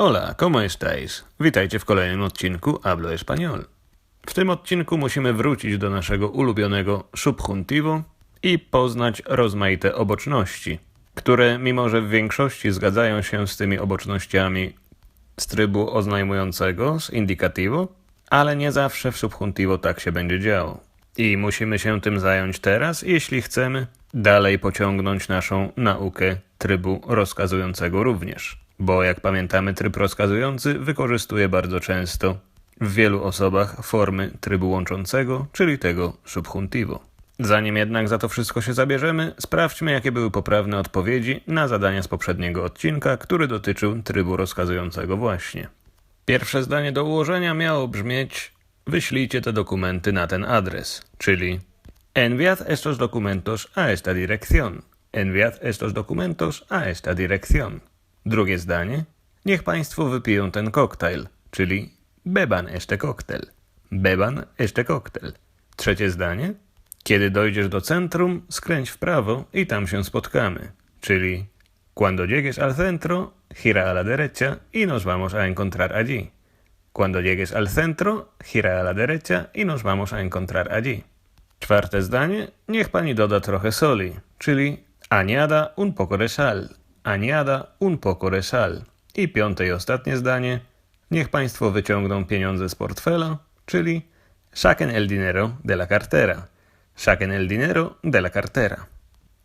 Hola, ¿cómo estáis? Witajcie w kolejnym odcinku Hablo Español. W tym odcinku musimy wrócić do naszego ulubionego subjuntivo i poznać rozmaite oboczności, które mimo, że w większości zgadzają się z tymi obocznościami z trybu oznajmującego, z indicativo, ale nie zawsze w subjuntivo tak się będzie działo. I musimy się tym zająć teraz, jeśli chcemy dalej pociągnąć naszą naukę trybu rozkazującego również. Bo jak pamiętamy, tryb rozkazujący wykorzystuje bardzo często w wielu osobach formy trybu łączącego, czyli tego subjuntivo. Zanim jednak za to wszystko się zabierzemy, sprawdźmy, jakie były poprawne odpowiedzi na zadania z poprzedniego odcinka, który dotyczył trybu rozkazującego właśnie. Pierwsze zdanie do ułożenia miało brzmieć: Wyślijcie te dokumenty na ten adres, czyli Enviad estos documentos a esta dirección. Enviad estos documentos a esta dirección. Drugie zdanie: Niech Państwo wypiją ten koktajl, czyli beban este koktel. Beban este koktel. Trzecie zdanie: Kiedy dojdziesz do centrum, skręć w prawo i tam się spotkamy, czyli Cuando llegues al centro, gira a la derecha y nos vamos a encontrar allí. Cuando llegues al centro, gira a la derecha y nos vamos a encontrar allí. Czwarte zdanie, niech pani doda trochę soli, czyli añada un poco de sal, añada un poco de sal. I piąte i ostatnie zdanie, niech państwo wyciągną pieniądze z portfela, czyli saquen el dinero de la cartera, saquen el dinero de la cartera.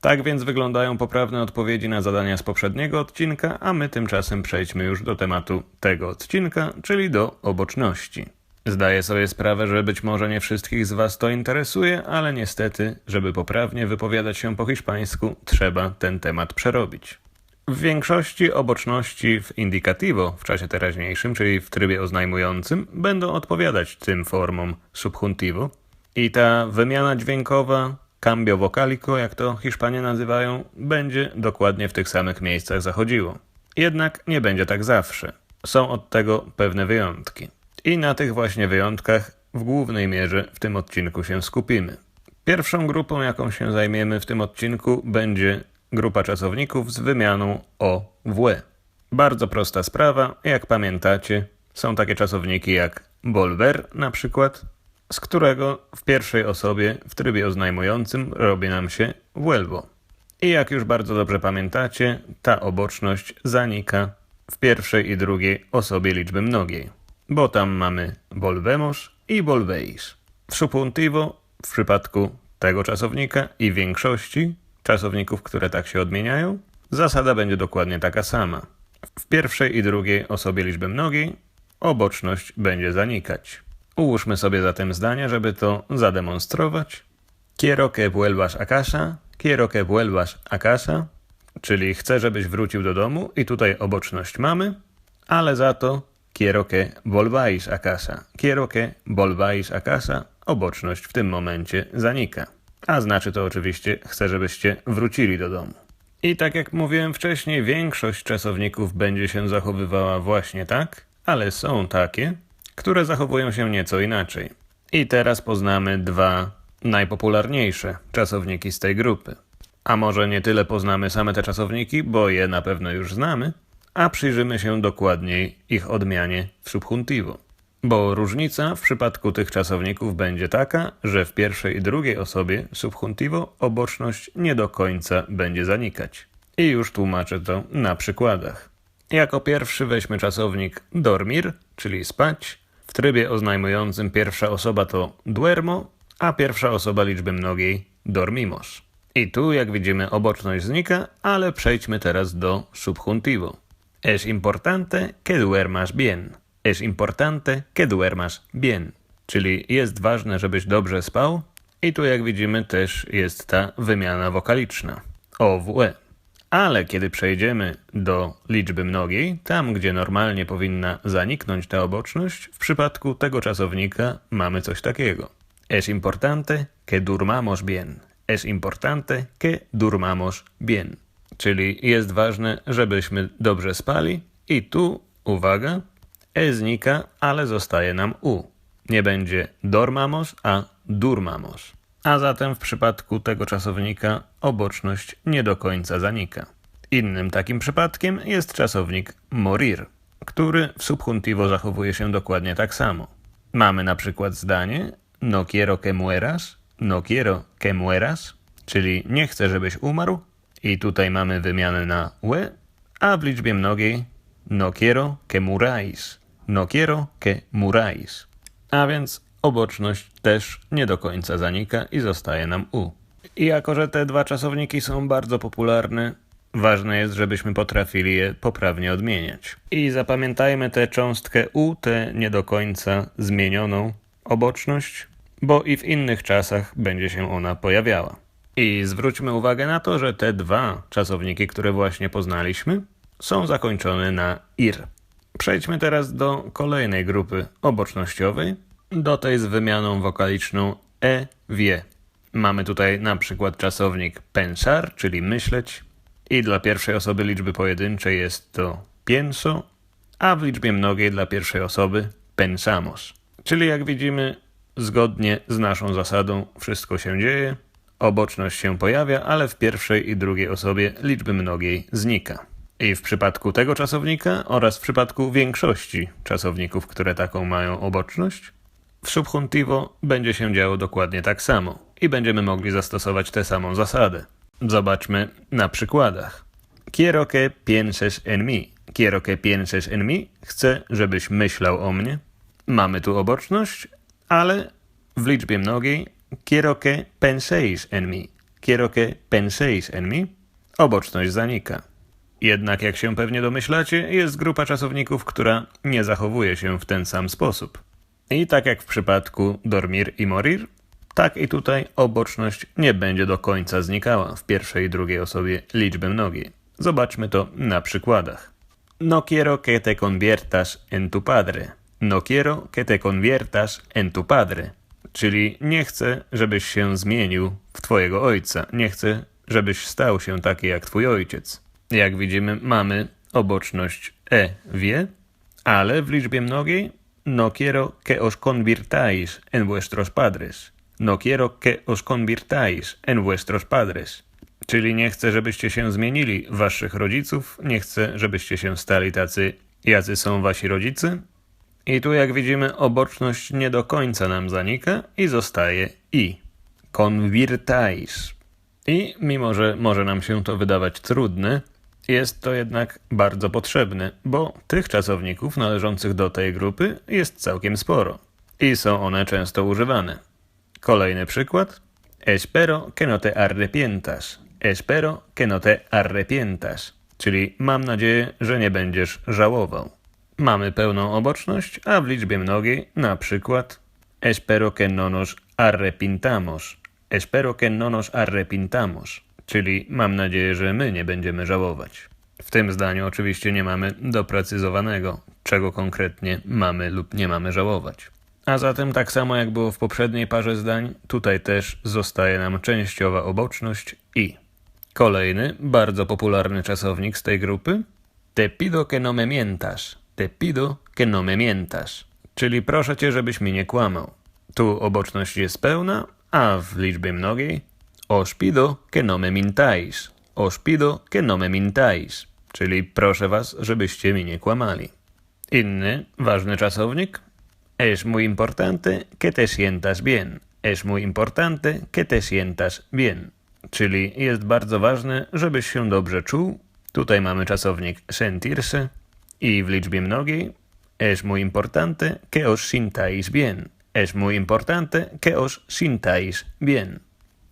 Tak więc wyglądają poprawne odpowiedzi na zadania z poprzedniego odcinka, a my tymczasem przejdźmy już do tematu tego odcinka, czyli do oboczności. Zdaję sobie sprawę, że być może nie wszystkich z Was to interesuje, ale niestety, żeby poprawnie wypowiadać się po hiszpańsku, trzeba ten temat przerobić. W większości oboczności w indicativo w czasie teraźniejszym, czyli w trybie oznajmującym, będą odpowiadać tym formom subjuntivo i ta wymiana dźwiękowa, cambio vocalico, jak to Hiszpanie nazywają, będzie dokładnie w tych samych miejscach zachodziło. Jednak nie będzie tak zawsze. Są od tego pewne wyjątki. I na tych właśnie wyjątkach w głównej mierze w tym odcinku się skupimy. Pierwszą grupą, jaką się zajmiemy w tym odcinku, będzie grupa czasowników z wymianą o w. Bardzo prosta sprawa, jak pamiętacie, są takie czasowniki jak volver na przykład, z którego w pierwszej osobie w trybie oznajmującym robi nam się vuelvo. I jak już bardzo dobrze pamiętacie, ta oboczność zanika w pierwszej i drugiej osobie liczby mnogiej, bo tam mamy volvemos i volveis. W subjuntivo w przypadku tego czasownika i większości czasowników, które tak się odmieniają, zasada będzie dokładnie taka sama. W pierwszej i drugiej osobie liczby mnogiej oboczność będzie zanikać. Ułóżmy sobie zatem zdania, żeby to zademonstrować. Quiero que vuelvas a casa, quiero que vuelvas a casa, czyli chcę, żebyś wrócił do domu i tutaj oboczność mamy, ale za to quiero que volváis a casa, quiero que volváis a casa, oboczność w tym momencie zanika. A znaczy to oczywiście, chcę, żebyście wrócili do domu. I tak jak mówiłem wcześniej, większość czasowników będzie się zachowywała właśnie tak, ale są takie, które zachowują się nieco inaczej. I teraz poznamy dwa najpopularniejsze czasowniki z tej grupy. A może nie tyle poznamy same te czasowniki, bo je na pewno już znamy, a przyjrzymy się dokładniej ich odmianie w subjuntivo. Bo różnica w przypadku tych czasowników będzie taka, że w pierwszej i drugiej osobie subjuntivo oboczność nie do końca będzie zanikać. I już tłumaczę to na przykładach. Jako pierwszy weźmy czasownik dormir, czyli spać. W trybie oznajmującym pierwsza osoba to duermo, a pierwsza osoba liczby mnogiej dormimos. I tu, jak widzimy, oboczność znika, ale przejdźmy teraz do subjuntivo. Es importante que duermas bien. Es importante que duermas bien. Czyli jest ważne, żebyś dobrze spał. I tu, jak widzimy, też jest ta wymiana wokaliczna. OWE. Ale kiedy przejdziemy do liczby mnogiej, tam gdzie normalnie powinna zaniknąć ta oboczność, w przypadku tego czasownika mamy coś takiego. Es importante que durmamos bien. Es importante que durmamos bien. Czyli jest ważne, żebyśmy dobrze spali. I tu, uwaga, e znika, ale zostaje nam u. Nie będzie dormamos, a durmamos. A zatem w przypadku tego czasownika oboczność nie do końca zanika. Innym takim przypadkiem jest czasownik morir. który w subjuntivo zachowuje się dokładnie tak samo. Mamy na przykład zdanie no quiero que mueras, no quiero que mueras, czyli nie chcę, żebyś umarł. I tutaj mamy wymianę na ue, a w liczbie mnogiej no quiero que muráis, no quiero que muráis. A więc oboczność też nie do końca zanika i zostaje nam u. I jako, że te dwa czasowniki są bardzo popularne, ważne jest, żebyśmy potrafili je poprawnie odmieniać. I zapamiętajmy tę cząstkę u, tę nie do końca zmienioną oboczność, bo i w innych czasach będzie się ona pojawiała. I zwróćmy uwagę na to, że te dwa czasowniki, które właśnie poznaliśmy, są zakończone na ir. Przejdźmy teraz do kolejnej grupy obocznościowej, do tej z wymianą wokaliczną e, wie. Mamy tutaj na przykład czasownik pensar, czyli myśleć, i dla pierwszej osoby liczby pojedynczej jest to pienso, a w liczbie mnogiej dla pierwszej osoby pensamos. Czyli jak widzimy, zgodnie z naszą zasadą wszystko się dzieje, oboczność się pojawia, ale w pierwszej i drugiej osobie liczby mnogiej znika. I w przypadku tego czasownika oraz w przypadku większości czasowników, które taką mają oboczność, w subjuntivo będzie się działo dokładnie tak samo i będziemy mogli zastosować tę samą zasadę. Zobaczmy na przykładach. Quiero que pienses en mí. Quiero que pienses en mí. Chcę, żebyś myślał o mnie. Mamy tu oboczność, ale w liczbie mnogiej quiero que penséis en mí. Quiero que penséis en mí. Oboczność zanika. Jednak, jak się pewnie domyślacie, jest grupa czasowników, która nie zachowuje się w ten sam sposób. I tak jak w przypadku dormir i morir, tak i tutaj oboczność nie będzie do końca znikała w pierwszej i drugiej osobie liczby mnogiej. Zobaczmy to na przykładach. No quiero que te conviertas en tu padre. No quiero que te conviertas en tu padre. Czyli nie chcę, żebyś się zmienił w twojego ojca. Nie chcę, żebyś stał się taki jak twój ojciec. Jak widzimy, mamy oboczność e wie, ale w liczbie mnogiej no quiero que os convirtáis en vuestros padres. No quiero que os convirtáis en vuestros padres. Czyli nie chcę, żebyście się zmienili waszych rodziców, nie chcę, żebyście się stali tacy, jacy są wasi rodzice. I tu, jak widzimy, oboczność nie do końca nam zanika i zostaje i. Convirtáis. I mimo, że może nam się to wydawać trudne, jest to jednak bardzo potrzebne, bo tych czasowników należących do tej grupy jest całkiem sporo i są one często używane. Kolejny przykład. Espero que no te arrepientas. Espero que no te arrepientas. Czyli mam nadzieję, że nie będziesz żałował. Mamy pełną oboczność, a w liczbie mnogiej na przykład Espero que no nos arrepintamos. Espero que no nos arrepintamos. Czyli mam nadzieję, że my nie będziemy żałować. W tym zdaniu oczywiście nie mamy doprecyzowanego, czego konkretnie mamy lub nie mamy żałować. A zatem tak samo jak było w poprzedniej parze zdań, tutaj też zostaje nam częściowa oboczność i. Kolejny, bardzo popularny czasownik z tej grupy. Te pido que no me mientas. Te pido que no me mientas. Czyli proszę cię, żebyś mi nie kłamał. Tu oboczność jest pełna, a w liczbie mnogiej Os pido que no me mintáis. Os pido que no me mintáis. Czyli proszę was, żebyście mi nie kłamali. Inny, ważny czasownik. Es muy importante que te sientas bien. Es muy importante que te sientas bien. Czyli jest bardzo ważne, żebyś się dobrze czuł. Tutaj mamy czasownik sentirse i w liczbie mnogiej es muy importante que os sintáis bien. Es muy importante que os sintáis bien.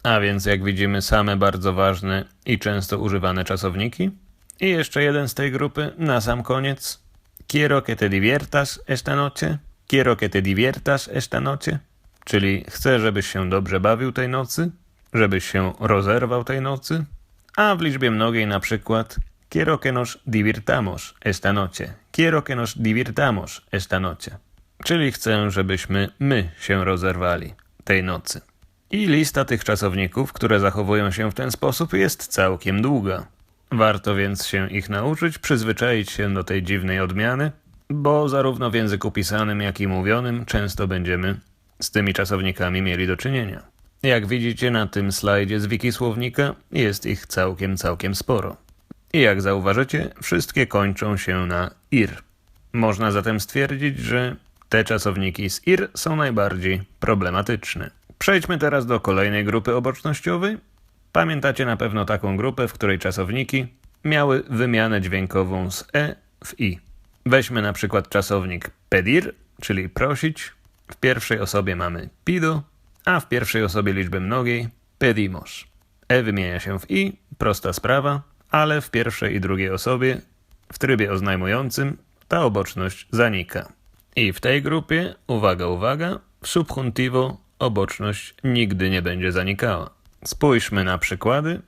A więc, jak widzimy, same bardzo ważne i często używane czasowniki. I jeszcze jeden z tej grupy na sam koniec. Quiero que te diviertas esta noche. Quiero que te diviertas esta noche. Czyli chcę, żebyś się dobrze bawił tej nocy, żebyś się rozerwał tej nocy. A w liczbie mnogiej na przykład Quiero que nos divirtamos esta noche. Quiero que nos divirtamos esta noche. Czyli chcę, żebyśmy my się rozerwali tej nocy. I lista tych czasowników, które zachowują się w ten sposób, jest całkiem długa. Warto więc się ich nauczyć, przyzwyczaić się do tej dziwnej odmiany, bo zarówno w języku pisanym, jak i mówionym często będziemy z tymi czasownikami mieli do czynienia. Jak widzicie na tym slajdzie z wiki słownika, jest ich całkiem, całkiem sporo. I jak zauważycie, wszystkie kończą się na ir. Można zatem stwierdzić, że te czasowniki z ir są najbardziej problematyczne. Przejdźmy teraz do kolejnej grupy obocznościowej. Pamiętacie na pewno taką grupę, w której czasowniki miały wymianę dźwiękową z e w i. Weźmy na przykład czasownik pedir, czyli prosić. W pierwszej osobie mamy pido, a w pierwszej osobie liczby mnogiej pedimos. E wymienia się w i, prosta sprawa, ale w pierwszej i drugiej osobie, w trybie oznajmującym, ta oboczność zanika. I w tej grupie, uwaga, uwaga, subjuntivo oboczność nigdy nie będzie zanikała. Spójrzmy na przykłady.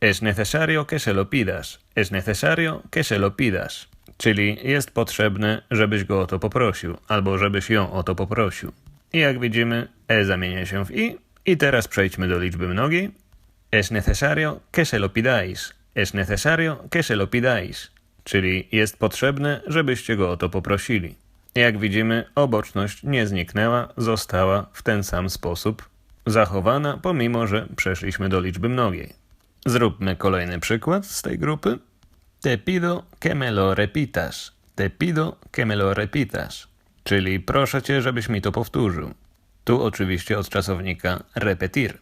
Es necesario que se lo pidas. Es necesario que se lo pidas. Czyli jest potrzebne, żebyś go o to poprosił, albo żebyś ją o to poprosił. I jak widzimy, e zamienia się w i. I teraz przejdźmy do liczby mnogiej. Es necesario que se lo pidáis. Es necesario que se lo pidáis. Czyli jest potrzebne, żebyście go o to poprosili. Jak widzimy, oboczność nie zniknęła, została w ten sam sposób zachowana, pomimo że przeszliśmy do liczby mnogiej. Zróbmy kolejny przykład z tej grupy. Te pido que me lo repitas. Te pido que me lo repitas. Czyli proszę cię, żebyś mi to powtórzył. Tu oczywiście od czasownika repetir.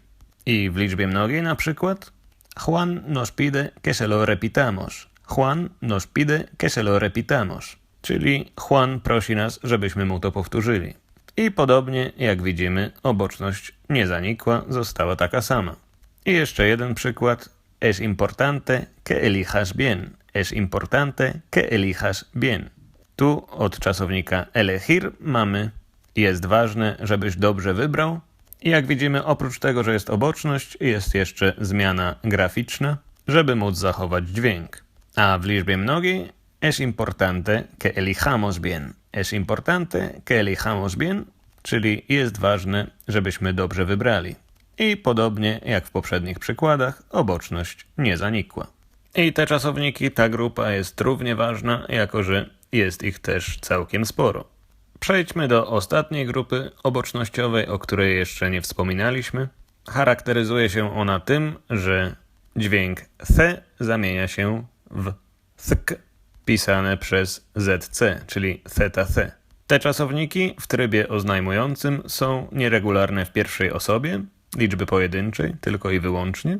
I w liczbie mnogiej na przykład Juan nos pide que se lo repitamos. Juan nos pide que se lo repitamos. Czyli Juan prosi nas, żebyśmy mu to powtórzyli. I podobnie, jak widzimy, oboczność nie zanikła, została taka sama. I jeszcze jeden przykład. Es importante que elijas bien. Es importante que elijas bien. Tu od czasownika elegir mamy jest ważne, żebyś dobrze wybrał. I jak widzimy, oprócz tego, że jest oboczność, jest jeszcze zmiana graficzna, żeby móc zachować dźwięk. A w liczbie mnogiej es importante que elijamos bien. Es importante que elijamos bien, czyli jest ważne, żebyśmy dobrze wybrali. I podobnie jak w poprzednich przykładach, oboczność nie zanikła. I te czasowniki, ta grupa jest równie ważna, jako że jest ich też całkiem sporo. Przejdźmy do ostatniej grupy obocznościowej, o której jeszcze nie wspominaliśmy. Charakteryzuje się ona tym, że dźwięk th zamienia się w thk pisane przez ZC, czyli th. Te czasowniki w trybie oznajmującym są nieregularne w pierwszej osobie, liczby pojedynczej, tylko i wyłącznie.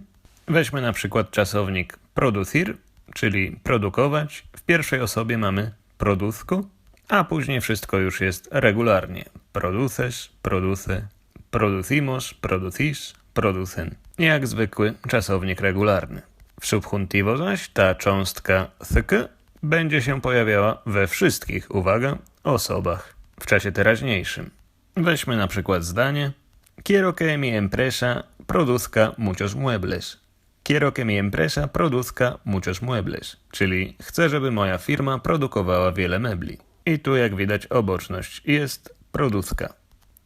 Weźmy na przykład czasownik producir, czyli produkować. W pierwszej osobie mamy produzco, a później wszystko już jest regularnie. Produces, produce, producimos, producis, producen. Jak zwykły czasownik regularny. W subjuntivo zaś ta cząstka thk będzie się pojawiała we wszystkich, uwaga, osobach w czasie teraźniejszym. Weźmy na przykład zdanie Quiero que mi empresa produzca muchos muebles. Quiero que mi empresa produzca muchos muebles. Czyli chcę, żeby moja firma produkowała wiele mebli. I tu jak widać oboczność jest produzka.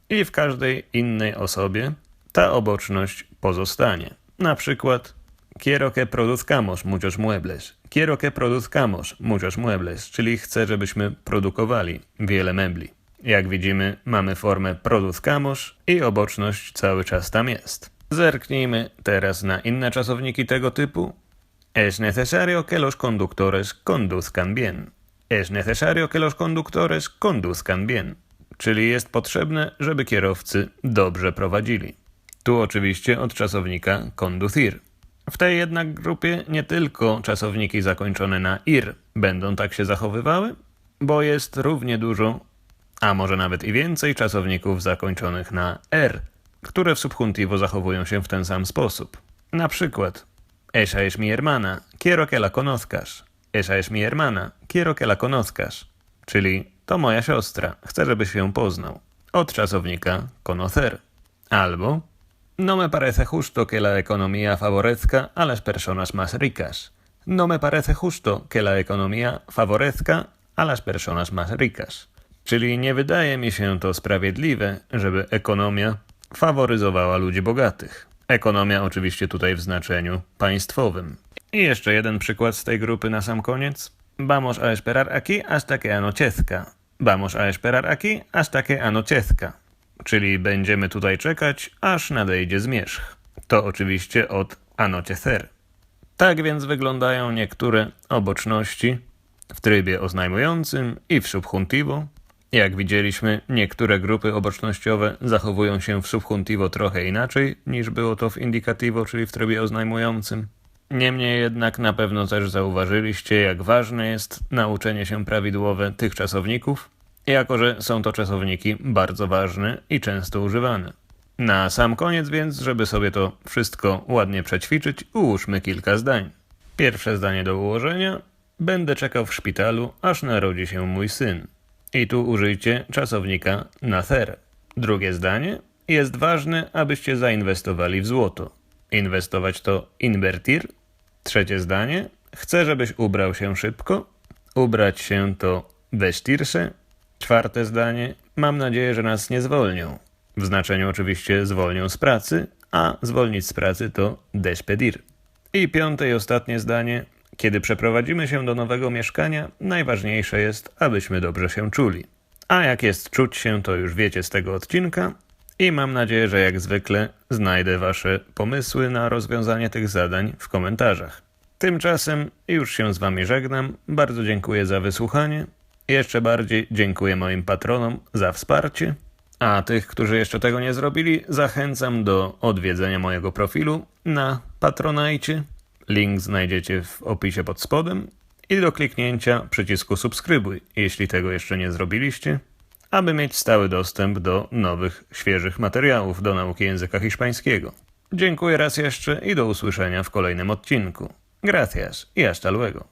I w każdej innej osobie ta oboczność pozostanie. Na przykład Quiero que produzcamos muchos muebles. Quiero que produzcamos muchos muebles, czyli chcę, żebyśmy produkowali wiele mebli. Jak widzimy, mamy formę produzcamos i oboczność cały czas tam jest. Zerknijmy teraz na inne czasowniki tego typu. Es necesario que los conductores conduzcan bien. Es necesario que los conductores conduzcan bien. Czyli jest potrzebne, żeby kierowcy dobrze prowadzili. Tu oczywiście od czasownika conducir. W tej jednak grupie nie tylko czasowniki zakończone na ir będą tak się zachowywały, bo jest równie dużo, a może nawet i więcej czasowników zakończonych na r, które w subjuntivo zachowują się w ten sam sposób. Na przykład Esa es mi hermana, quiero que la conozcas. Esa es mi hermana, quiero que la conozcas. Czyli to moja siostra, chcę, żebyś ją poznał. Od czasownika conocer. Albo No me parece justo que la economía favorezca a las personas más ricas. No me parece justo que la economía favorezca a las personas más ricas. Czyli nie wydaje mi się to sprawiedliwe, żeby ekonomia faworyzowała ludzi bogatych. Ekonomia oczywiście tutaj w znaczeniu państwowym. I jeszcze jeden przykład z tej grupy na sam koniec. Vamos a esperar aquí hasta que anochezca. Vamos a esperar aquí hasta que anochezca czyli będziemy tutaj czekać, aż nadejdzie zmierzch. To oczywiście od anochecer. Tak więc wyglądają niektóre oboczności w trybie oznajmującym i w subjuntivo. Jak widzieliśmy, niektóre grupy obocznościowe zachowują się w subjuntivo trochę inaczej niż było to w indicativo, czyli w trybie oznajmującym. Niemniej jednak na pewno też zauważyliście, jak ważne jest nauczenie się prawidłowe tych czasowników, jako że są to czasowniki bardzo ważne i często używane. Na sam koniec więc, żeby sobie to wszystko ładnie przećwiczyć, ułóżmy kilka zdań. Pierwsze zdanie do ułożenia. Będę czekał w szpitalu, aż narodzi się mój syn. I tu użyjcie czasownika nather. Drugie zdanie. Jest ważne, abyście zainwestowali w złoto. Inwestować to invertir. Trzecie zdanie. Chcę, żebyś ubrał się szybko. Ubrać się to vestirse. Czwarte zdanie. Mam nadzieję, że nas nie zwolnią. W znaczeniu oczywiście zwolnią z pracy, a zwolnić z pracy to despedir. I piąte i ostatnie zdanie. Kiedy przeprowadzimy się do nowego mieszkania, najważniejsze jest, abyśmy dobrze się czuli. A jak jest czuć się, to już wiecie z tego odcinka. I mam nadzieję, że jak zwykle znajdę Wasze pomysły na rozwiązanie tych zadań w komentarzach. Tymczasem już się z Wami żegnam. Bardzo dziękuję za wysłuchanie. Jeszcze bardziej dziękuję moim patronom za wsparcie. A tych, którzy jeszcze tego nie zrobili, zachęcam do odwiedzenia mojego profilu na Patronajcie. Link znajdziecie w opisie pod spodem i do kliknięcia przycisku subskrybuj, jeśli tego jeszcze nie zrobiliście, aby mieć stały dostęp do nowych, świeżych materiałów do nauki języka hiszpańskiego. Dziękuję raz jeszcze i do usłyszenia w kolejnym odcinku. Gracias y hasta luego.